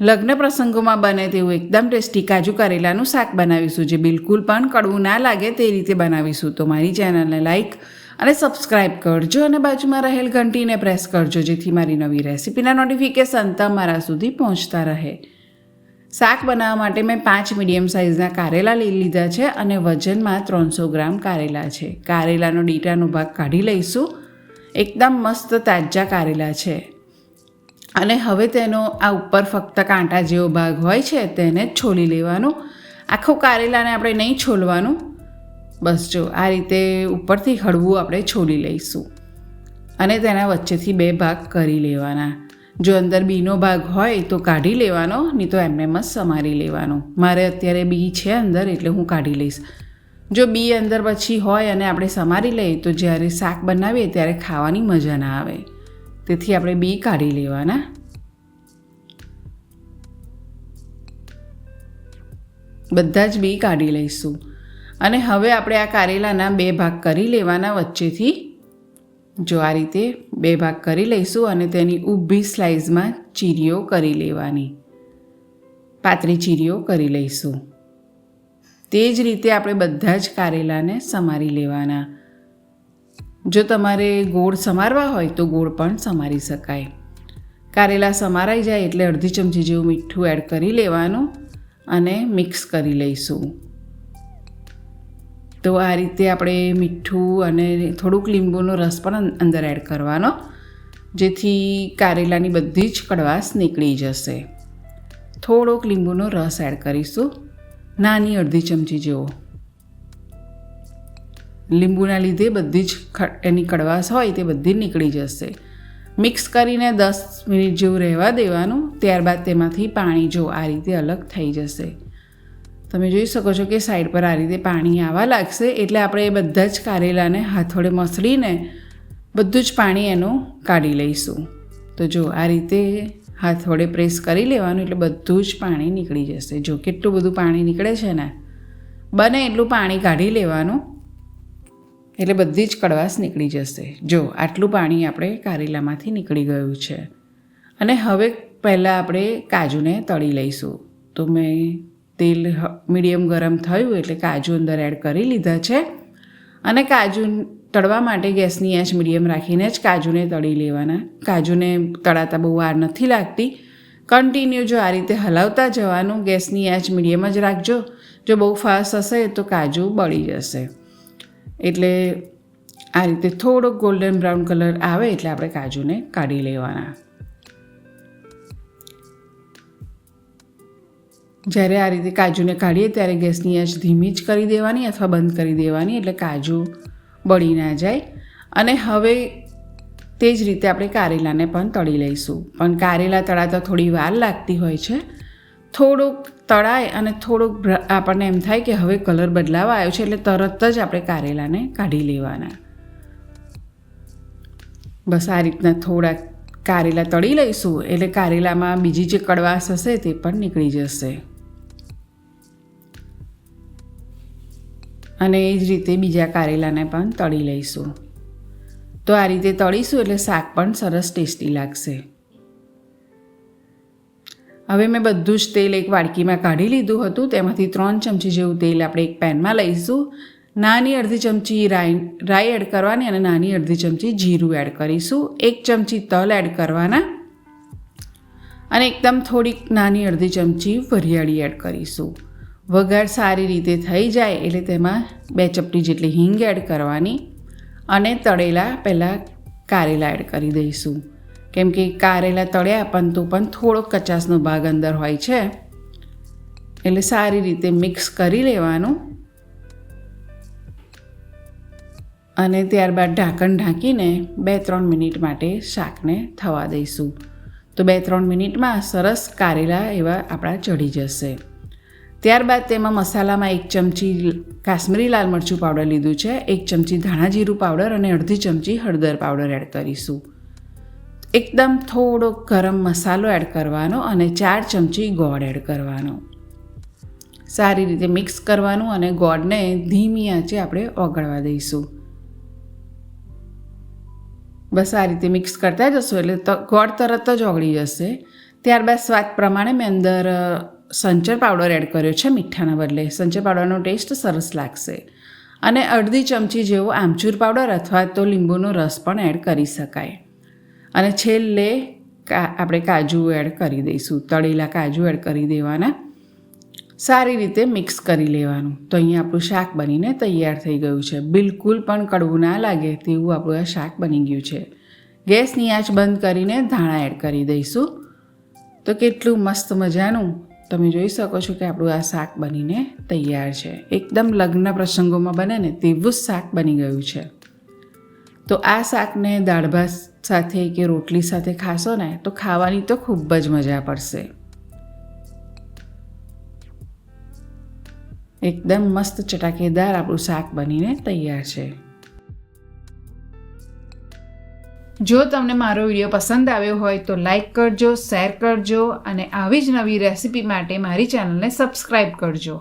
લગ્ન પ્રસંગોમાં બને તેવું એકદમ ટેસ્ટી કાજુ કરેલાનું શાક બનાવીશું જે બિલકુલ પણ કડવું ના લાગે તે રીતે બનાવીશું. તો મારી ચેનલને લાઇક અને સબસ્ક્રાઈબ કરજો અને બાજુમાં રહેલ ઘંટીને પ્રેસ કરજો જેથી મારી નવી રેસિપીના નોટિફિકેશન તમારા સુધી પહોંચતા રહે. શાક બનાવવા માટે મેં પાંચ મીડિયમ સાઇઝના કારેલા લઈ લીધા છે અને વજનમાં ત્રણસો ગ્રામ કારેલા છે. કારેલાનો ડીટાનો ભાગ કાઢી લઈશું. એકદમ મસ્ત તાજા કારેલા છે. અને હવે તેનો આ ઉપર ફક્ત કાંટા જેવો ભાગ હોય છે, તેને જ છોલી લેવાનો. આખું કારેલાને આપણે નહીં છોલવાનું. બસ જો, આ રીતે ઉપરથી હળવું આપણે છોલી લઈશું. અને તેના વચ્ચેથી બે ભાગ કરી લેવાના. જો અંદર બીનો ભાગ હોય તો કાઢી લેવાનો, નહીં તો એમને મસ્ત સમારી લેવાનો. મારે અત્યારે બી છે અંદર, એટલે હું કાઢી લઈશ. જો બી અંદર પછી હોય અને આપણે સમારી લઈએ, તો જ્યારે શાક બનાવીએ ત્યારે ખાવાની મજા ના આવે. તેથી આપણે બી કાઢી લેવાના. બધા જ બી કાઢી લઈશું. અને હવે આપણે આ કારેલાના બે ભાગ કરી લેવાના વચ્ચેથી. જો આ રીતે બે ભાગ કરી લઈશું અને તેની ઊભી સ્લાઇઝમાં ચીરીઓ કરી લેવાની. પાતળી ચીરીઓ કરી લઈશું. તે જ રીતે આપણે બધા જ કારેલાને સમારી લેવાના. જો તમારે ગોળ સમારવા હોય તો ગોળ પણ સમારી શકાય. કારેલા સમારાઈ જાય એટલે અડધી ચમચી જેવું મીઠું એડ કરી લેવાનું અને મિક્સ કરી લઈશું. તો આ રીતે આપણે મીઠું અને થોડુંક લીંબુનો રસ પણ અંદર એડ કરવાનો, જેથી કારેલાની બધી જ કડવાશ નીકળી જશે. થોડોક લીંબુનો રસ એડ કરીશું. નાની અડધી ચમચી જેવો. લીંબુના લીધે બધી જ એની કડવાશ હોય તે બધી નીકળી જશે. મિક્સ કરીને દસ મિનિટ જેવું રહેવા દેવાનું, ત્યારબાદ તેમાંથી પાણી જો આ રીતે અલગ થઈ જશે. તમે જોઈ શકો છો કે સાઈડ પર આ રીતે પાણી આવવા લાગશે, એટલે આપણે એ બધા જ કારેલાને હાથોડે મસળીને બધું જ પાણી એનું કાઢી લઈશું. તો જો આ રીતે હાથ વડે પ્રેસ કરી લેવાનું, એટલે બધું જ પાણી નીકળી જશે. જો કેટલું બધું પાણી નીકળે છે ને, બને એટલું પાણી કાઢી લેવાનું. એટલે બધી જ કડવાશ નીકળી જશે. જો, આટલું પાણી આપણે કારેલામાંથી નીકળી ગયું છે. અને હવે પહેલાં આપણે કાજુને તળી લઈશું. તો મેં તેલ મીડિયમ ગરમ થયું એટલે કાજુ અંદર એડ કરી લીધા છે. અને કાજુ તળવા માટે ગેસની આંચ મીડિયમ રાખીને જ કાજુને તળી લેવાના. કાજુને તળાતા બહુ વાર નથી લાગતી. કન્ટિન્યુ જો આ રીતે હલાવતા જવાનું, ગેસની આંચ મીડિયમ જ રાખજો. જો બહુ ફાસ્ટ હશે તો કાજુ બળી જશે. એટલે આ રીતે થોડોક ગોલ્ડન બ્રાઉન કલર આવે એટલે આપણે કાજુને કાઢી લેવાના. જ્યારે આ રીતે કાજુને કાઢીએ ત્યારે ગેસની આંચ ધીમી જ કરી દેવાની અથવા બંધ કરી દેવાની એટલે કાજુ બળી ના જાય. અને હવે તે જ રીતે આપણે કારેલાને પણ તળી લઈશું. પણ કારેલા તળાતા થોડી વાર લાગતી હોય છે. થોડુંક તળાય અને થોડુંક આપણને એમ થાય કે હવે કલર બદલાવા આવ્યો છે એટલે તરત જ આપણે કારેલાને કાઢી લેવાના. બસ આ રીતના થોડાક કારેલા તળી લઈશું એટલે કારેલામાં બીજી જે કડવાશ હશે તે પણ નીકળી જશે. અને એ જ રીતે બીજા કારેલાને પણ તળી લઈશું. તો આ રીતે તળીશું એટલે શાક પણ સરસ ટેસ્ટી લાગશે. હવે મેં બધું જ તેલ એક વાડકીમાં કાઢી લીધું હતું. તેમાંથી ત્રણ ચમચી જેવું તેલ આપણે એક પેનમાં લઈશું. નાની અડધી ચમચી રાઈ રાઈ એડ કરવાની અને નાની અડધી ચમચી જીરું એડ કરીશું. એક ચમચી તલ એડ કરવાના. અને એકદમ થોડીક નાની અડધી ચમચી વરિયાળી એડ કરીશું. વઘાર સારી રીતે થઈ જાય એટલે તેમાં બે ચપટી જેટલી હિંગ એડ કરવાની. અને તળેલા પહેલાં કારેલા એડ કરી દઈશું. કેમ કે કારેલા તળ્યા પણ તો પણ થોડોક કચાસનો ભાગ અંદર હોય છે. એટલે સારી રીતે મિક્સ કરી લેવાનું. અને ત્યારબાદ ઢાંકણ ઢાંકીને બે ત્રણ મિનિટ માટે શાકને થવા દઈશું. તો બે ત્રણ મિનિટમાં સરસ કારેલા એવા આપણા ચડી જશે. ત્યારબાદ તેમાં મસાલામાં એક ચમચી કાશ્મીરી લાલ મરચું પાવડર લીધું છે, એક ચમચી ધાણા જીરું પાવડર અને અડધી ચમચી હળદર પાવડર એડ કરીશું. એકદમ થોડો ગરમ મસાલો એડ કરવાનો અને ચાર ચમચી ગોળ એડ કરવાનો. સારી રીતે મિક્સ કરવાનું અને ગોળને ધીમી આંચે આપણે ઓગળવા દઈશું. બસ આ રીતે મિક્સ કરતા જશો એટલે ગોળ તરત જ ઓગળી જશે. ત્યારબાદ સ્વાદ પ્રમાણે મેં અંદર સંચર પાવડર એડ કર્યો છે મીઠાના બદલે. સંચર પાવડરનો ટેસ્ટ સરસ લાગશે. અને અડધી ચમચી જેવો આમચૂર પાવડર અથવા તો લીંબુનો રસ પણ એડ કરી શકાય. અને છેલ્લે આપણે કાજુ એડ કરી દઈશું. તળેલા કાજુ એડ કરી દેવાના. સારી રીતે મિક્સ કરી લેવાનું. તો અહીંયા આપણું શાક બનીને તૈયાર થઈ ગયું છે. બિલકુલ પણ કડવું ના લાગે તેવું આપણું આ શાક બની ગયું છે. ગેસની આંચ બંધ કરીને ધાણા એડ કરી દઈશું. તો કેટલું મસ્ત મજાનું. તમે જોઈ શકો છો કે આપણું આ શાક બનીને તૈયાર છે. એકદમ લગ્ન પ્રસંગોમાં બને ને તેવું જ શાક બની ગયું છે. તો આ શાકને દાળ ભાત સાથે કે રોટલી સાથે ખાશો ને, તો ખાવાની તો ખૂબ જ મજા પડશે. એકદમ મસ્ત ચટાકેદાર આપણું શાક બનીને તૈયાર છે. જો તમને મારો વીડિયો પસંદ આવ્યો હોય તો લાઈક કરજો, શેર કરજો અને આવી જ નવી રેસિપી માટે મારી ચેનલને સબસ્ક્રાઈબ કરજો.